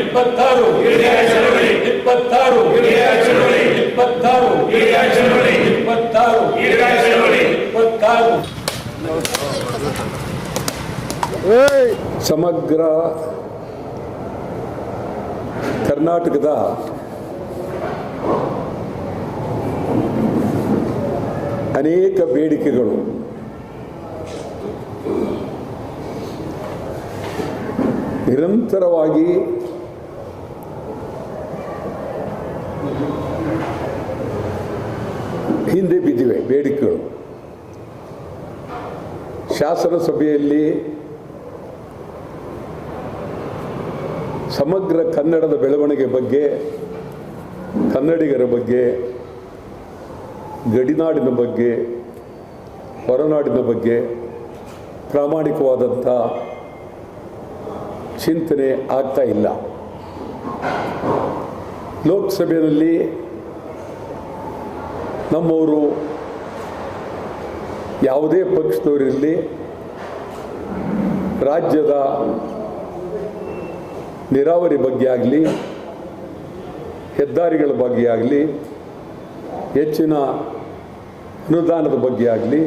ಇಪ್ಪತ್ತಾರು. ಇಪ್ಪತ್ತಾರು. ಇಪ್ಪತ್ತಾರು. ಇಪ್ಪತ್ತಾರು. ಇಪ್ಪತ್ತಾರು. ಸಮಗ್ರ ಕರ್ನಾಟಕದ ಅನೇಕ ಬೇಡಿಕೆಗಳು. ನಿರಂತರವಾಗಿ ಹಿಂದೆ ಬಿದ್ದಿವೆ ಬೇಡಿಕೆಗಳು. ಶಾಸನ ಸಭೆಯಲ್ಲಿ ಸಮಗ್ರ ಕನ್ನಡದ ಬೆಳವಣಿಗೆ ಬಗ್ಗೆ, ಕನ್ನಡಿಗರ ಬಗ್ಗೆ, ಗಡಿನಾಡಿನ ಬಗ್ಗೆ, ಹೊರನಾಡಿನ ಬಗ್ಗೆ ಪ್ರಾಮಾಣಿಕವಾದಂಥ ಚಿಂತನೆ ಆಗ್ತಾ ಇಲ್ಲ. ಲೋಕಸಭೆಯಲ್ಲಿ ನಮ್ಮವರು ಯಾವುದೇ ಪಕ್ಷದವರಿರಲಿ ರಾಜ್ಯದ ನೀರಾವರಿ ಬಗ್ಗೆ ಆಗಲಿ, ಹೆದ್ದಾರಿಗಳ ಬಗ್ಗೆ ಆಗಲಿ, ಹೆಚ್ಚಿನ ಅನುದಾನದ ಬಗ್ಗೆ ಆಗಲಿ,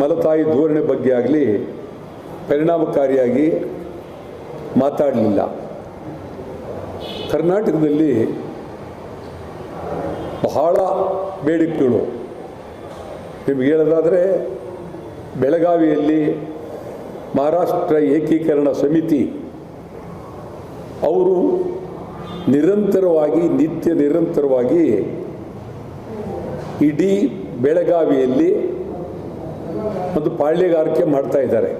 ಮಲತಾಯಿ ಧೋರಣೆ ಬಗ್ಗೆ ಆಗಲಿ ಪರಿಣಾಮಕಾರಿಯಾಗಿ ಮಾತಾಡಲಿಲ್ಲ. ಕರ್ನಾಟಕದಲ್ಲಿ ಬಹಳ ಬೇಡಿಕೆಗಳು ನಿಮಗೆ ಹೇಳೋದಾದರೆ, ಬೆಳಗಾವಿಯಲ್ಲಿ ಮಹಾರಾಷ್ಟ್ರ ಏಕೀಕರಣ ಸಮಿತಿ, ಅವರು ನಿರಂತರವಾಗಿ, ನಿತ್ಯ ನಿರಂತರವಾಗಿ ಇಡೀ ಬೆಳಗಾವಿಯಲ್ಲಿ ಒಂದು ಪಾಳ್ಯಗಾರಿಕೆ ಮಾಡ್ತಾ ಇದ್ದಾರೆ.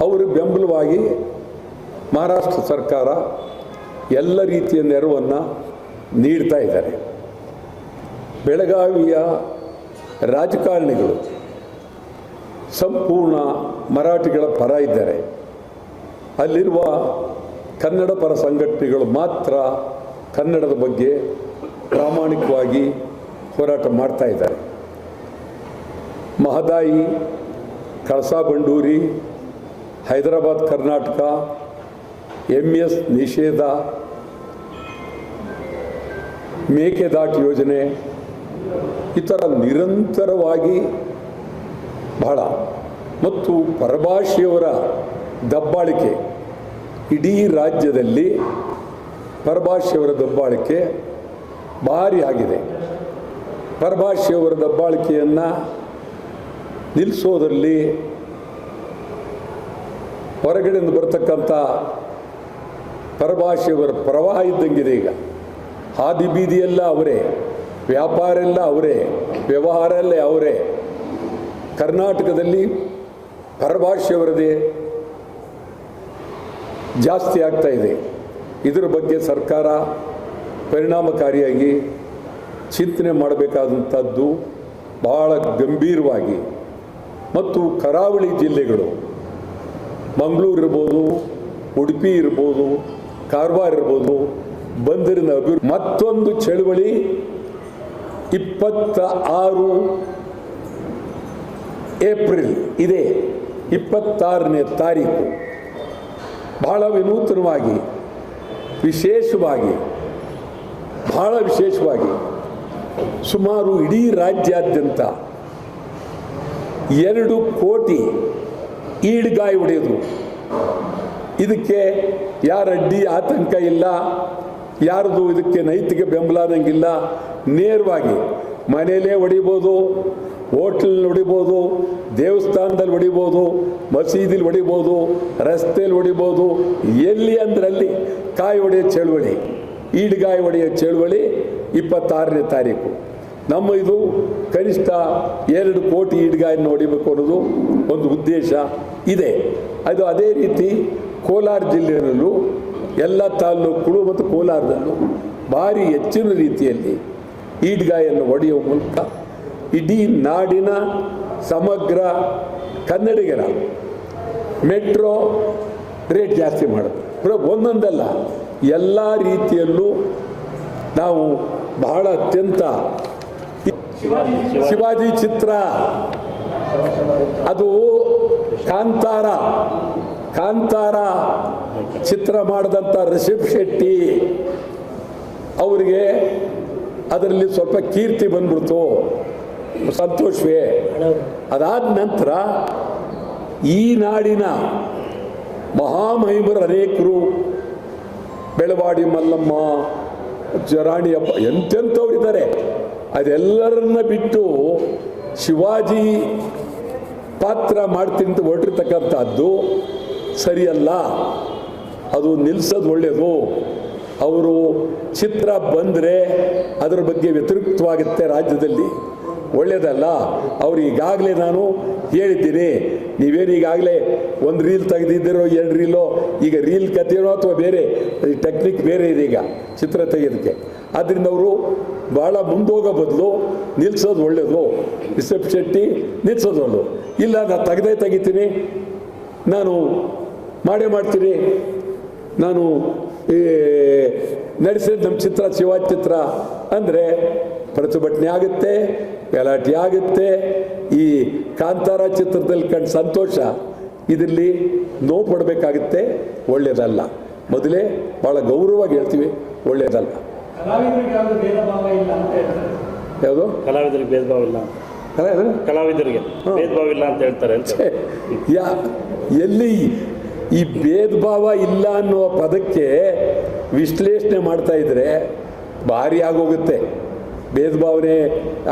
ಅವರು ಬೆಂಬಲವಾಗಿ ಮಹಾರಾಷ್ಟ್ರ ಸರ್ಕಾರ ಎಲ್ಲ ರೀತಿಯ ನೆರವನ್ನು ನೀಡ್ತಾ ಇದ್ದಾರೆ. ಬೆಳಗಾವಿಯ ರಾಜಕಾರಣಿಗಳು ಸಂಪೂರ್ಣ ಮರಾಠಿಗಳ ಪರ ಇದ್ದಾರೆ. ಅಲ್ಲಿರುವ ಕನ್ನಡ ಪರ ಸಂಘಟನೆಗಳು ಮಾತ್ರ ಕನ್ನಡದ ಬಗ್ಗೆ ಪ್ರಾಮಾಣಿಕವಾಗಿ ಹೋರಾಟ ಮಾಡ್ತಾ ಇದ್ದಾರೆ. ಮಹದಾಯಿ, ಕಳಸಾ ಬಂಡೂರಿ, ಹೈದರಾಬಾದ್ ಕರ್ನಾಟಕ, ಎಂ ಎಸ್ ನಿಷೇಧ ಮೇಕೆದಾಟು ಯೋಜನೆ ಈ ಥರ ನಿರಂತರವಾಗಿ ಬಹಳ. ಮತ್ತು ಪರಭಾಷೆಯವರ ದಬ್ಬಾಳಿಕೆ ಇಡೀ ರಾಜ್ಯದಲ್ಲಿ ಪರಭಾಷೆಯವರ ದಬ್ಬಾಳಿಕೆ ಭಾರಿ ಆಗಿದೆ. ಪರಭಾಷೆಯವರ ದಬ್ಬಾಳಿಕೆಯನ್ನು ನಿಲ್ಲಿಸೋದರಲ್ಲಿ ಹೊರಗಡೆಯಿಂದ ಬರ್ತಕ್ಕಂಥ ಪರಭಾಷೆಯವರ ಪ್ರವಾಹ ಇದ್ದಂಗಿದೆ ಈಗ. ಹಾದಿ ಬೀದಿಯೆಲ್ಲ ಅವರೇ ವ್ಯಾಪಾರ ಎಲ್ಲ ಅವರೇ ವ್ಯವಹಾರ ಎಲ್ಲ ಅವರೇ. ಕರ್ನಾಟಕದಲ್ಲಿ ಪರಭಾಷೆಯವರದೇ ಜಾಸ್ತಿ ಆಗ್ತಾ ಇದೆ. ಇದರ ಬಗ್ಗೆ ಸರ್ಕಾರ ಪರಿಣಾಮಕಾರಿಯಾಗಿ ಚಿಂತನೆ ಮಾಡಬೇಕಾದಂಥದ್ದು ಬಹಳ ಗಂಭೀರವಾಗಿ. ಮತ್ತು ಕರಾವಳಿ ಜಿಲ್ಲೆಗಳು, ಮಂಗಳೂರು ಇರ್ಬೋದು, ಉಡುಪಿ ಇರ್ಬೋದು, ಕಾರವಾರ ಇರ್ಬೋದು ಬಂದರಿನ ಮತ್ತೊಂದು ಚಳುವಳಿ ಇಪ್ಪತ್ತ ಆರು ಏಪ್ರಿಲ್ ಇದೆ. ಇಪ್ಪತ್ತಾರನೇ ತಾರೀಕು. ಬಹಳ ವಿನೂತನವಾಗಿ, ವಿಶೇಷವಾಗಿ, ಬಹಳ ವಿಶೇಷವಾಗಿ ಸುಮಾರು ಇಡೀ ರಾಜ್ಯಾದ್ಯಂತ ಎರಡು ಕೋಟಿ ಈಡ್ಗಾಯಿ ಹೊಡೆಯೋದು. ಇದಕ್ಕೆ ಯಾರಡ್ಡಿ ಆತಂಕ ಇಲ್ಲ. ಯಾರ್ದು ಇದಕ್ಕೆ ನೈತಿಕ ಬೆಂಬಲ ಅನ್ನಂಗಿಲ್ಲ. ನೇರವಾಗಿ ಮನೆಯಲ್ಲೇ ಹೊಡಿಬೋದು, ಹೋಟ್ಲಲ್ಲಿ ಹೊಡಿಬೋದು, ದೇವಸ್ಥಾನದಲ್ಲಿ ಹೊಡಿಬೋದು, ಮಸೀದಿಲಿ ಹೊಡಿಬೋದು, ರಸ್ತೆಯಲ್ಲಿ ಹೊಡಿಬೋದು, ಎಲ್ಲಿ ಅಂದ್ರೆ ಅಲ್ಲಿ ಕಾಯಿ ಹೊಡೆಯೋ ಚಳುವಳಿ, ಈಡ್ಗಾಯಿ ಹೊಡೆಯೋ ಚಳುವಳಿ ಇಪ್ಪತ್ತಾರನೇ ತಾರೀಕು. ನಮ್ಮ ಇದು ಕನಿಷ್ಠ ಎರಡು ಕೋಟಿ ಈಡ್ಗಾಯನ್ನು ಹೊಡಿಬೇಕು ಅನ್ನೋದು ಒಂದು ಉದ್ದೇಶ ಇದೆ. ಅದು ಅದೇ ರೀತಿ ಕೋಲಾರ ಜಿಲ್ಲೆಯಲ್ಲೂ ಎಲ್ಲ ತಾಲ್ಲೂಕುಗಳು ಮತ್ತು ಕೋಲಾರದಲ್ಲೂ ಭಾರಿ ಹೆಚ್ಚಿನ ರೀತಿಯಲ್ಲಿ ಈಡ್ಗಾಯನ್ನು ಒಡೆಯುವ ಮೂಲಕ ಇಡೀ ನಾಡಿನ ಸಮಗ್ರ ಕನ್ನಡಿಗರ ಮೆಟ್ರೋ ರೇಟ್ ಜಾಸ್ತಿ ಮಾಡೋದು ಒಂದೊಂದಲ್ಲ, ಎಲ್ಲ ರೀತಿಯಲ್ಲೂ ನಾವು ಬಹಳ ಅತ್ಯಂತ ಶಿವಾಜಿ ಚಿತ್ರ. ಅದು ಕಾಂತಾರ. ಚಿತ್ರ ಮಾಡಿದಂಥ ರಿಷಬ್ ಶೆಟ್ಟಿ ಅವರಿಗೆ ಅದರಲ್ಲಿ ಸ್ವಲ್ಪ ಕೀರ್ತಿ ಬಂದ್ಬಿಡ್ತು. ಸಂತೋಷವೇ. ಅದಾದ ನಂತರ ಈ ನಾಡಿನ ಮಹಾಮಹಿಮರು ಅನೇಕರು, ಬೆಳವಾಡಿ ಮಲ್ಲಮ್ಮ ಜರಾಣಿ ಅಪ್ಪ ಎಂತೆಂಥವ್ರಿದ್ದಾರೆ. ಅದೆಲ್ಲರನ್ನ ಬಿಟ್ಟು ಶಿವಾಜಿ ಪಾತ್ರ ಮಾಡ್ತೀನಿ ಹೊರಟಿರ್ತಕ್ಕಂಥದ್ದು ಸರಿಯಲ್ಲ. ಅದು ನಿಲ್ಸೋದು ಒಳ್ಳೆಯದು ಅವರು ಚಿತ್ರ ಬಂದರೆ ಅದರ ಬಗ್ಗೆ ವ್ಯತಿರಿಕ್ತವಾಗುತ್ತೆ ರಾಜ್ಯದಲ್ಲಿ. ಒಳ್ಳೆಯದಲ್ಲ ಅವ್ರು ಈಗಾಗಲೇ ನಾನು ಹೇಳಿದ್ದೀನಿ. ನೀವೇನು ಈಗಾಗಲೇ ಒಂದು ರೀಲ್ ತೆಗೆದಿದ್ದೀರೋ, ಎರಡು ರೀಲೋ, ಈಗ ರೀಲ್ ಕಥೆನೋ ಅಥವಾ ಬೇರೆ ಟೆಕ್ನಿಕ್ ಬೇರೆ ಇದೆ ಈಗ ಚಿತ್ರ ತೆಗೆಯೋದಕ್ಕೆ. ಆದ್ದರಿಂದ ಅವರು ಭಾಳ ಮುಂದೋಗೋ ಬದಲು ನಿಲ್ಸೋದು ಒಳ್ಳೆಯದು ರಿಷಬ್ ಶೆಟ್ಟಿ ನಿಲ್ಸೋದು ಒಳ್ಳೆದು. ಇಲ್ಲ ನಾನು ತೆಗೆದೇ ತೆಗಿತೀನಿ. ನಾನು ಮಾಡೇ ಮಾಡ್ತೀನಿ. ನಾನು ಈ ನಡೆಸಿದ ನಮ್ಮ ಚಿತ್ರ ಶಿವಚಿತ್ರ ಚಿತ್ರ ಅಂದರೆ ಪ್ರತಿಭಟನೆ ಆಗುತ್ತೆ ಗಲಾಟೆ ಆಗುತ್ತೆ. ಈ ಕಾಂತಾರ ಚಿತ್ರದಲ್ಲಿ ಕಂಡು ಸಂತೋಷ ಇದರಲ್ಲಿ ನೋವು ಪಡಬೇಕಾಗುತ್ತೆ ಒಳ್ಳೆಯದಲ್ಲ ಮೊದಲೇ ಭಾಳ ಗೌರವವಾಗಿ ಹೇಳ್ತೀವಿ ಒಳ್ಳೆಯದಲ್ಲ ಯಾವುದು ಭೇದ ಭಾವ ಇಲ್ಲ ಅಂತ ಹೇಳ್ತಾರೆ. ಯಾವುದು? ಕಲಾವಿದರಿಗೆ ಭೇದ ಭಾವ ಇಲ್ಲ? ಕಲಾವಿದರಿಗೆ ಭೇದ ಭಾವ ಇಲ್ಲ ಅಂತ ಹೇಳ್ತಾರೆ ಯಾ ಎಲ್ಲಿ ಈ ಭೇದ ಭಾವ ಇಲ್ಲ ಅನ್ನುವ ಪದಕ್ಕೆ ವಿಶ್ಲೇಷಣೆ ಮಾಡ್ತಾ ಇದ್ರೆ ಭಾರಿ ಆಗೋಗುತ್ತೆ. ಭೇದ ಭಾವನೆ